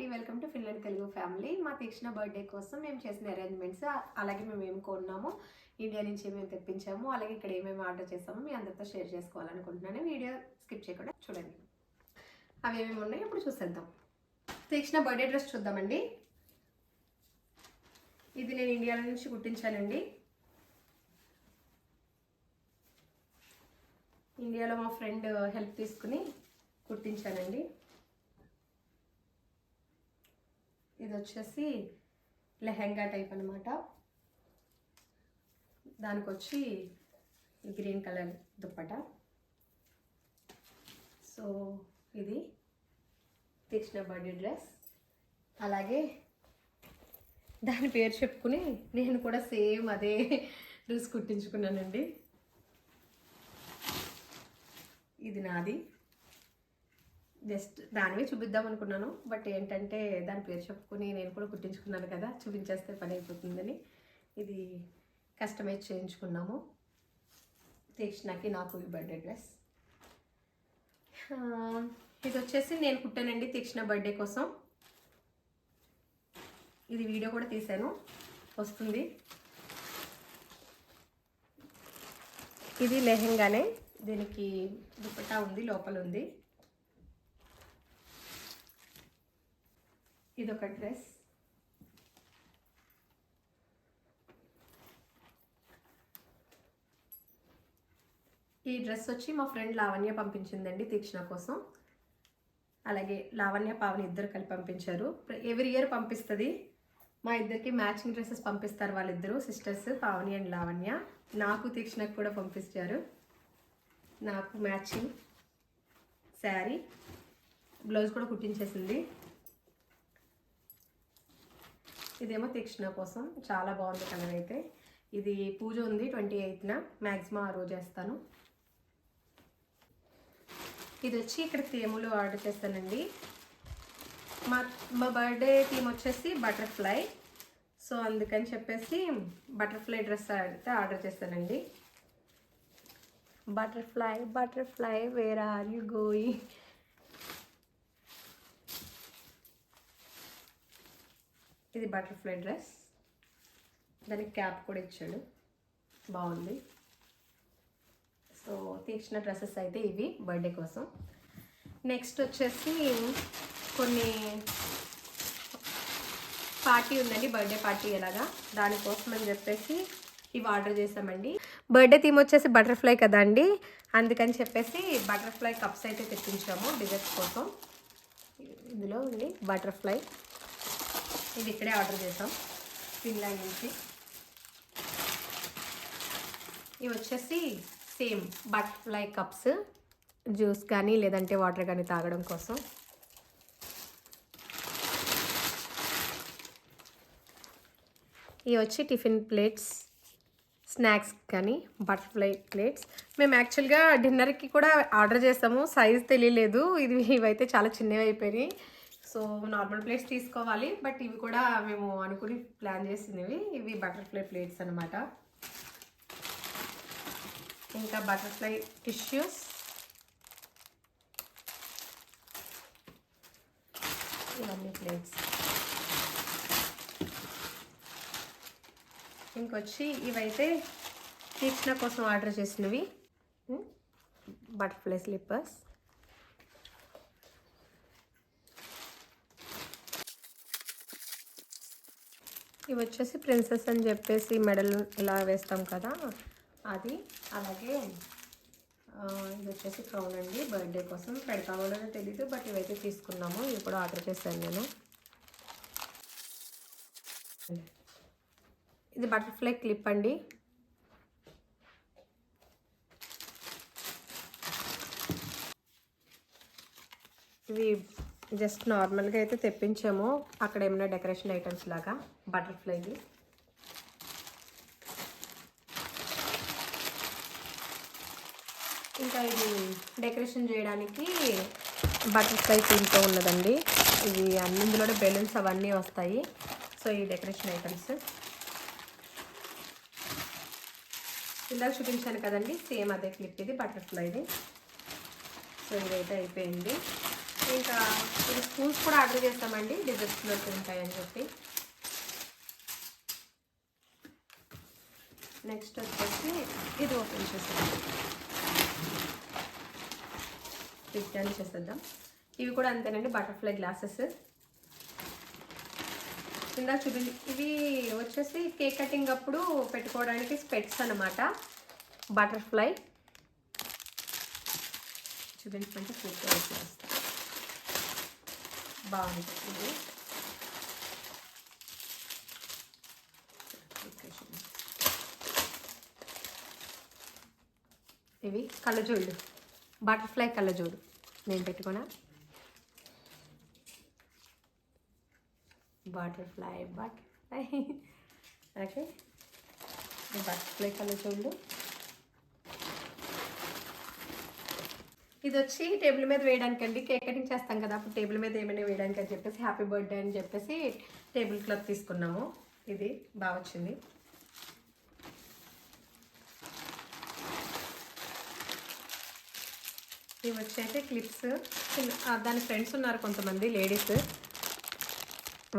అండి. Welcome to Finland Telugu family. మా Teekshana birthday కోసం మేము చేసిన అరేంజ్మెంట్స్ అలాగే మేము ఏం కొన్నాము ఇండియా నుంచి ఏమేమి తెప్పించాము అలాగే ఇక్కడ ఏమేమి ఆర్డర్ చేసామో మీ అందరితో షేర్ చేసుకోవాలనుకుంటున్నాను. వీడియో స్కిప్ చేయకుండా చూడండి. అవి ఏమేమి ఉన్నాయి? ఇప్పుడు చూసేద్దాం. తీక్షణ బర్త్డే డ్రెస్ చూద్దామండి. ఇది నేను ఇండియా నుంచి కుట్టించానండి. ఇండియాలో మా ఫ్రెండ్ హెల్ప్ తీసుకుని కుట్టించానండి. ఇది వచ్చేసి లెహెంగా టైప్ అనమాట దానికి వచ్చి గ్రీన్ కలర్ దుప్పట. సో ఇది తీసిన బర్త్డే డ్రెస్. అలాగే దాని పేరు చెప్పుకుని నేను కూడా సేమ్ అదే డ్రెస్ కుట్టించుకున్నానండి. ఇది నాది. జస్ట్ దానివే చూపిద్దాం అనుకున్నాను. బట్ ఏంటంటే దాని పేరు చెప్పుకుని నేను కూడా కుట్టించుకున్నాను కదా చూపించేస్తే పని అయిపోతుందని. ఇది కస్టమైజ్ చేయించుకున్నాము. తీక్షణకి నాకు ఈ బర్త్డే డ్రెస్ ఇది వచ్చేసి నేను కుట్టానండి తీక్షణ బర్త్డే కోసం. ఇది వీడియో కూడా తీశాను. వస్తుంది. ఇది లెహెంగానే. దీనికి దుపట్టా ఉంది లోపల ఉంది. ఇది ఒక డ్రెస్. ఈ డ్రెస్ వచ్చి మా ఫ్రెండ్ లావణ్య పంపించిందండి తీక్షణ కోసం. అలాగే లావణ్య పావని ఇద్దరు కలిపి పంపించారు. ఎవ్రీ ఇయర్ పంపిస్తుంది. మా ఇద్దరికి మ్యాచింగ్ డ్రెస్సెస్ పంపిస్తారు వాళ్ళిద్దరు సిస్టర్స్ పావని అండ్ లావణ్య. నాకు తీక్షణకు కూడా పంపించారు. నాకు మ్యాచింగ్ శారీ బ్లౌజ్ కూడా కుట్టించేసింది. ఇదేమో తీక్షణ కోసం. చాలా బాగుంది కలర్ అయితే. ఇది పూజ ఉంది ట్వంటీ ఎయిత్న. మ్యాక్సిమం ఆ రోజు వేస్తాను. ఇది వచ్చి ఇక్కడ తేములు ఆర్డర్ చేస్తానండి. మా మా బర్త్డే థీమ్ వచ్చేసి బటర్ఫ్లై. సో అందుకని చెప్పేసి బటర్ఫ్లై డ్రెస్ అయితే ఆర్డర్ చేస్తానండి. Butterfly butterfly where are you going ఇది బటర్ఫ్లై డ్రెస్. దానికి క్యాప్ కూడా ఇచ్చాడు. బాగుంది. సో తీసిన డ్రెస్సెస్ అయితే ఇవి బర్త్డే కోసం. నెక్స్ట్ వచ్చేసి కొన్ని పార్టీ ఉందండి బర్త్డే పార్టీ ఎలాగా? దానికోసం అని చెప్పేసి ఇవి ఆర్డర్ చేసామండి బర్త్డే థీమ్ వచ్చేసి బటర్ఫ్లై కదా అండి? అందుకని చెప్పేసి బటర్ఫ్లై కప్స్ అయితే తెప్పించాము డిజర్ట్స్ కోసం. ఇందులో ఉంది బటర్ఫ్లై. ఇది ఇక్కడే ఆర్డర్ చేసాం. ఫిన్లాండ్ నుంచి. ఇవి వచ్చేసి సేమ్ బటర్ఫ్లై కప్స్ జ్యూస్ కానీ లేదంటే వాటర్ కానీ తాగడం కోసం. ఇవి వచ్చి టిఫిన్ ప్లేట్స్ స్నాక్స్ కానీ బటర్ఫ్లై ప్లేట్స్. మేము యాక్చువల్గా డిన్నర్కి కూడా ఆర్డర్ చేసాము. సైజ్ తెలియలేదు. ఇది ఇవైతే చాలా చిన్నవి అయిపోయినాయి. సో నార్మల్ ప్లేట్స్ తీసుకోవాలి బట్ ఇవి కూడా మేము అనుకుని ప్లాన్ చేసినవి. ఇవి బటర్ఫ్లై ప్లేట్స్ అనమాట ఇంకా బటర్ఫ్లై టిష్యూస్ ఇవన్నీ ప్లేట్స్ ఇంకొచ్చి ఇవైతే తీక్షణ కోసం ఆర్డర్ చేసినవి. బటర్ఫ్లై స్లిప్పర్స్ ఇవి వచ్చేసి ప్రిన్సెస్ అని చెప్పేసి మెడల్ ఇలా వేస్తాం కదా అది. అలాగే ఇది వచ్చేసి క్రౌన్ అండి. బర్త్డే కోసం పెడతామో లేదో తెలీదు బట్ ఇవైతే తీసుకున్నాము. ఇవి కూడా ఆర్డర్ చేశాను నేను. ఇది బటర్ఫ్లై క్లిప్ అండి. ఇవి జస్ట్ నార్మల్గా అయితే తెప్పించాము. అక్కడ ఏమైనా డెకరేషన్ ఐటమ్స్ లాగా? బటర్ఫ్లైవి ఇంకా ఇది డెకరేషన్ చేయడానికి బటర్ఫ్లై థీమ్తో ఉన్నదండి. ఇవి అన్ని ఇందులోనే బెలూన్స్ అవన్నీ వస్తాయి. సో ఈ డెకరేషన్ ఐటమ్స్. ఇందాక చూపించాను కదండి సేమ్ అదే క్లిప్ ఇది బటర్ఫ్లైది. సో ఇదైతే అయిపోయింది. ఇంకా ఇది స్పూన్స్ కూడా ఆర్డర్ చేస్తామండి. డిజర్ట్స్లో ఉంటాయని చెప్పి. నెక్స్ట్ వచ్చేసి ఇది ఓపెన్ చేసేద్దాం. రిటర్న్ చేసేద్దాం. ఇవి కూడా అంతేనండి బటర్ఫ్లై గ్లాసెస్. కింద చూపి ఇవి వచ్చేసి కేక్ కటింగ్ అప్పుడు పెట్టుకోవడానికి స్పెట్స్ అన్నమాట. బటర్ఫ్లై. చూపించమంటే సూపర్ వస్తాయి బాగుంటుంది ఇది. ఇవి కళ్ళజోళ్ళు. బటర్ఫ్లై కళ్ళజోడు నేను పెట్టుకున్నా. బటర్ఫ్లై బటర్ఫ్లై ఓకే బటర్ఫ్లై కళ్ళజోళ్ళు. ఇది వచ్చి టేబుల్ మీద వేయడానికి అండి కేక్ కటింగ్ చేస్తాం కదా అప్పుడు టేబుల్ మీద ఏమైనా వేయడానికి అని చెప్పేసి హ్యాపీ బర్త్డే అని చెప్పేసి టేబుల్ క్లాత్ తీసుకున్నాము. ఇది బాగా వచ్చింది. ఇవి వచ్చైతే క్లిప్స్. దాని ఫ్రెండ్స్ ఉన్నారు కొంతమంది లేడీస్.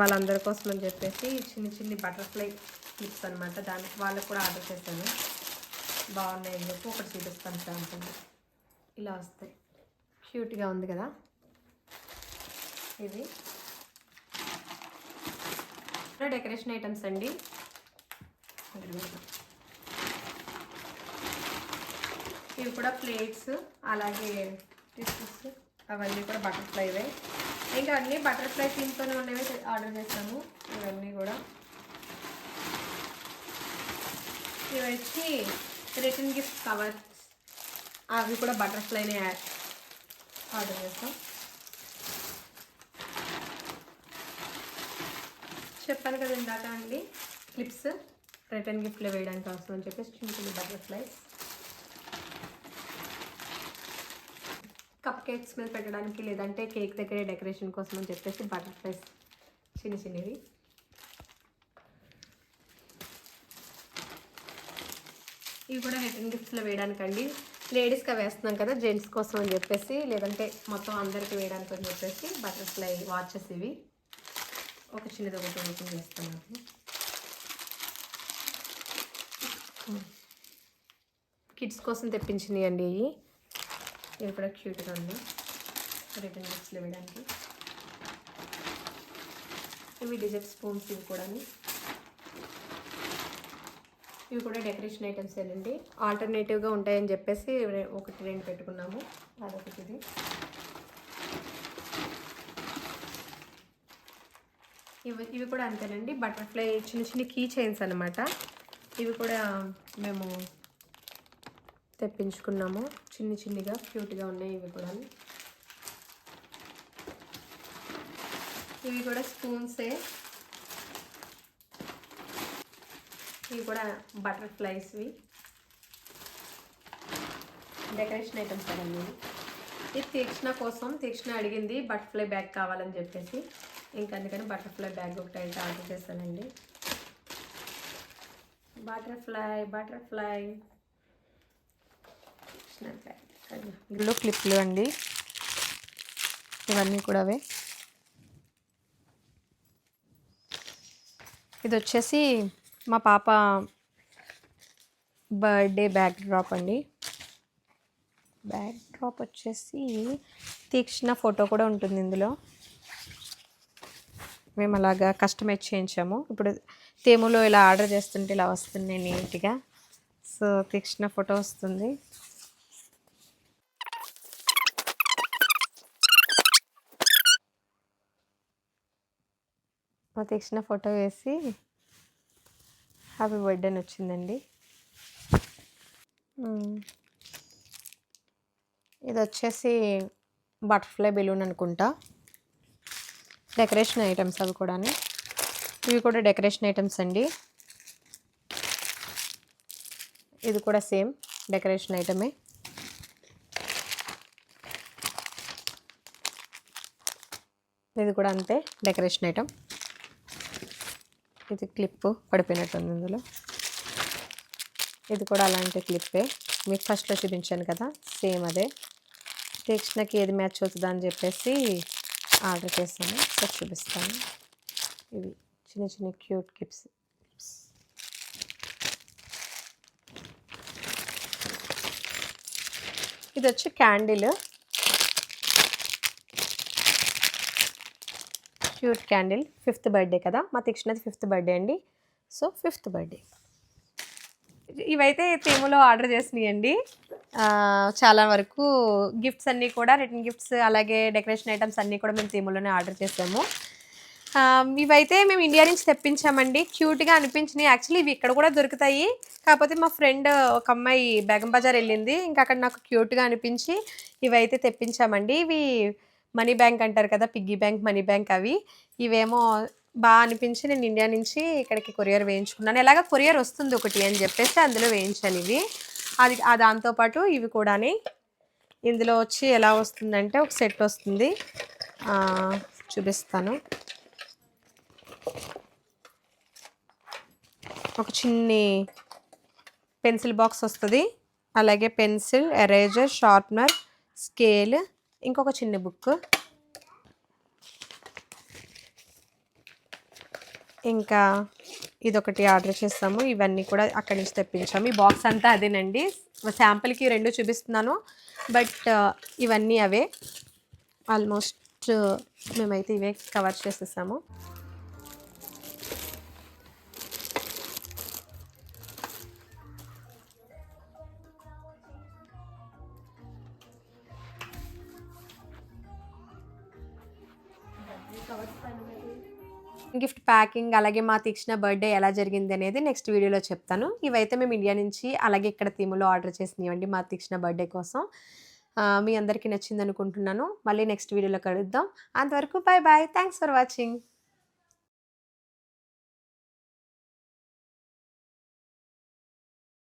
వాళ్ళందరి కోసం అని చెప్పేసి చిన్న చిన్ని బటర్ఫ్లై క్లిప్స్ అనమాట దానికి వాళ్ళకు కూడా ఆర్డర్ చేశాను. బాగున్నాయి అని చెప్పి ఒకటి చూపిస్తాను శాంపుల్ ఇలా వస్తాయి. క్యూట్గా ఉంది కదా? ఇది. డెకరేషన్ ఐటమ్స్ అండి. ఇవి కూడా ప్లేట్స్ అలాగే టిష్యూస్ అవన్నీ కూడా బటర్ఫ్లైవే. ఇంకా అన్నీ బటర్ఫ్లై థీమ్తోనే ఉన్నవి ఆర్డర్ చేశాము ఇవన్నీ కూడా. ఇవి వచ్చి రిటర్న్ గిఫ్ట్ కవర్ అవి కూడా బటర్ఫ్లైనే ఆర్డర్ చేస్తాం. చెప్పాను కదా ఇందాక అండి క్లిప్స్ రిటర్న్ గిఫ్ట్లో వేయడానికి అవసరం అని చెప్పేసి చిన్న చిన్న బటర్ఫ్లైస్. కప్ కేక్స్ మీద పెట్టడానికి లేదంటే కేక్ దగ్గరే డెకరేషన్ కోసం అని చెప్పేసి బటర్ఫ్లైస్ చిన్న చిన్నవి. ఇవి కూడా రిటర్న్ గిఫ్ట్స్లో వేయడానికండి. లేడీస్గా వేస్తున్నాం కదా జెంట్స్ కోసం అని చెప్పేసి లేదంటే మొత్తం అందరికి వేయడానికి అని చెప్పేసి బటర్ఫ్లై వాచెస్ ఇవి. ఒక చిన్నది ఒకటి ఓపెన్ చేస్తున్నాను కిడ్స్ కోసం తెప్పించినాయి అండి ఇవి. ఇవి కూడా క్యూట్గా ఉంది రిటర్న్ గిఫ్ట్స్లో వేయడానికి ఇవి డిజర్ట్ స్పూన్స్ ఇవి కూడా ఇవి కూడా డెకరేషన్ ఐటమ్స్ ఏనండి. ఆల్టర్నేటివ్గా ఉంటాయని చెప్పేసి ఒకటి రెండు పెట్టుకున్నాము. అదొకటి ఇది. ఇవి ఇవి కూడా అంతేనండి. బటర్ఫ్లై చిన్న చిన్న కీ చైన్స్ అనమాట ఇవి కూడా మేము తెప్పించుకున్నాము. చిన్ని చిన్నిగా క్యూట్గా ఉన్నాయి ఇవి కూడా. ఇవి కూడా స్పూన్సే ఇవి కూడా బటర్ఫ్లైస్వి. డెకరేషన్ ఐటమ్స్ కదండి ఇది తీక్షణ కోసం తీక్షణ అడిగింది బటర్ఫ్లై బ్యాగ్ కావాలని చెప్పేసి. ఇంకా అందుకని బటర్ఫ్లై బ్యాగ్ ఒకటి అయితే ఆర్డర్ చేశానండి. Butterfly butterfly. ఇల్లు క్లిప్లు అండి. ఇవన్నీ కూడా అవే. ఇది వచ్చేసి మా పాప బర్త్డే బ్యాక్ డ్రాప్ అండి. బ్యాక్ డ్రాప్ వచ్చేసి తీక్షణ ఫోటో కూడా ఉంటుంది ఇందులో. మేము అలాగా కస్టమైజ్ చేయించాము. ఇప్పుడు తేములో ఇలా ఆర్డర్ చేస్తుంటే ఇలా వస్తుంది నీట్గా. సో తీక్షణ ఫోటో వస్తుంది. మా తీక్షణ ఫోటో వేసి హ్యాపీ బర్త్డే అని వచ్చిందండి. ఇది వచ్చేసి బటర్ఫ్లై బెలూన్ అనుకుంటా. డెకరేషన్ ఐటమ్స్ అవి కూడా ఇవి కూడా డెకరేషన్ ఐటమ్స్ అండి. ఇది కూడా సేమ్ డెకరేషన్ ఐటమే. ఇది కూడా అంతే డెకరేషన్ ఐటమ్. ఇది క్లిప్ పడిపోయినట్టుంది ఇందులో. ఇది కూడా అలాంటి క్లిప్పే. మీకు ఫస్ట్లో చూపించాను కదా సేమ్ అదే. తీక్షణకి ఏది మ్యాచ్ అవుతుందా అని చెప్పేసి ఆర్డర్ చేశాను సో చూపిస్తాను. ఇవి చిన్న చిన్న క్యూట్ క్లిప్స్. ఇది వచ్చి candle. Cute candle fifth birthday కదా. మా తీక్షణది ఫిఫ్త్ బర్త్డే అండి. సో ఫిఫ్త్ బర్త్డే ఇవైతే తేములో ఆర్డర్ చేసినాయండి. చాలా వరకు గిఫ్ట్స్ అన్నీ కూడా రిటర్న్ గిఫ్ట్స్ అలాగే డెకరేషన్ ఐటమ్స్ అన్నీ కూడా మేము తేములోనే ఆర్డర్ చేసాము. ఇవైతే మేము ఇండియా నుంచి తెప్పించామండి. క్యూట్గా అనిపించినాయి. యాక్చువల్లీ ఇవి ఇక్కడ కూడా దొరుకుతాయి. కాకపోతే మా ఫ్రెండ్ ఒక అమ్మాయి బేగం బజార్ వెళ్ళింది. ఇంకా అక్కడ నాకు క్యూట్గా అనిపించి ఇవైతే తెప్పించామండి. ఇవి మనీ బ్యాంక్ అంటారు కదా పిగ్గీ బ్యాంక్ మనీ బ్యాంక్ అవి. ఇవేమో బాగా అనిపించి నేను ఇండియా నుంచి ఇక్కడికి కొరియర్ వేయించుకున్నాను. ఎలాగ కొరియర్ వస్తుంది ఒకటి అని చెప్పేసి అందులో వేయించాను ఇవి. అది దాంతోపాటు ఇవి కూడాని ఇందులో వచ్చి ఎలా వస్తుందంటే ఒక సెట్ వస్తుంది. చూపిస్తాను. ఒక చిన్ని పెన్సిల్ బాక్స్ వస్తుంది. అలాగే పెన్సిల్ ఎరేజర్ షార్ప్నర్ స్కేల్ ఇంకొక చిన్న బుక్. ఇంకా ఇదొకటి ఆర్డర్ చేస్తాము. ఇవన్నీ కూడా అక్కడి నుంచి తెప్పించాము. ఈ బాక్స్ అంతా అదేనండి. శాంపుల్కి రెండు చూపిస్తున్నాను. బట్ ఇవన్నీ అవే. ఆల్మోస్ట్ మేమైతే ఇవే కవర్ చేసేసాము. గిఫ్ట్ ప్యాకింగ్ అలాగే మా తీక్షణ బర్త్డే ఎలా జరిగింది అనేది నెక్స్ట్ వీడియోలో చెప్తాను. ఇవైతే మేము ఇండియా నుంచి అలాగే ఇక్కడ థీములో ఆర్డర్ చేసినవండి మా తీక్షణ బర్త్డే కోసం. మీ అందరికీ నచ్చింది అనుకుంటున్నాను మళ్ళీ నెక్స్ట్ వీడియోలో కలుద్దాం. అంతవరకు bye bye thanks for watching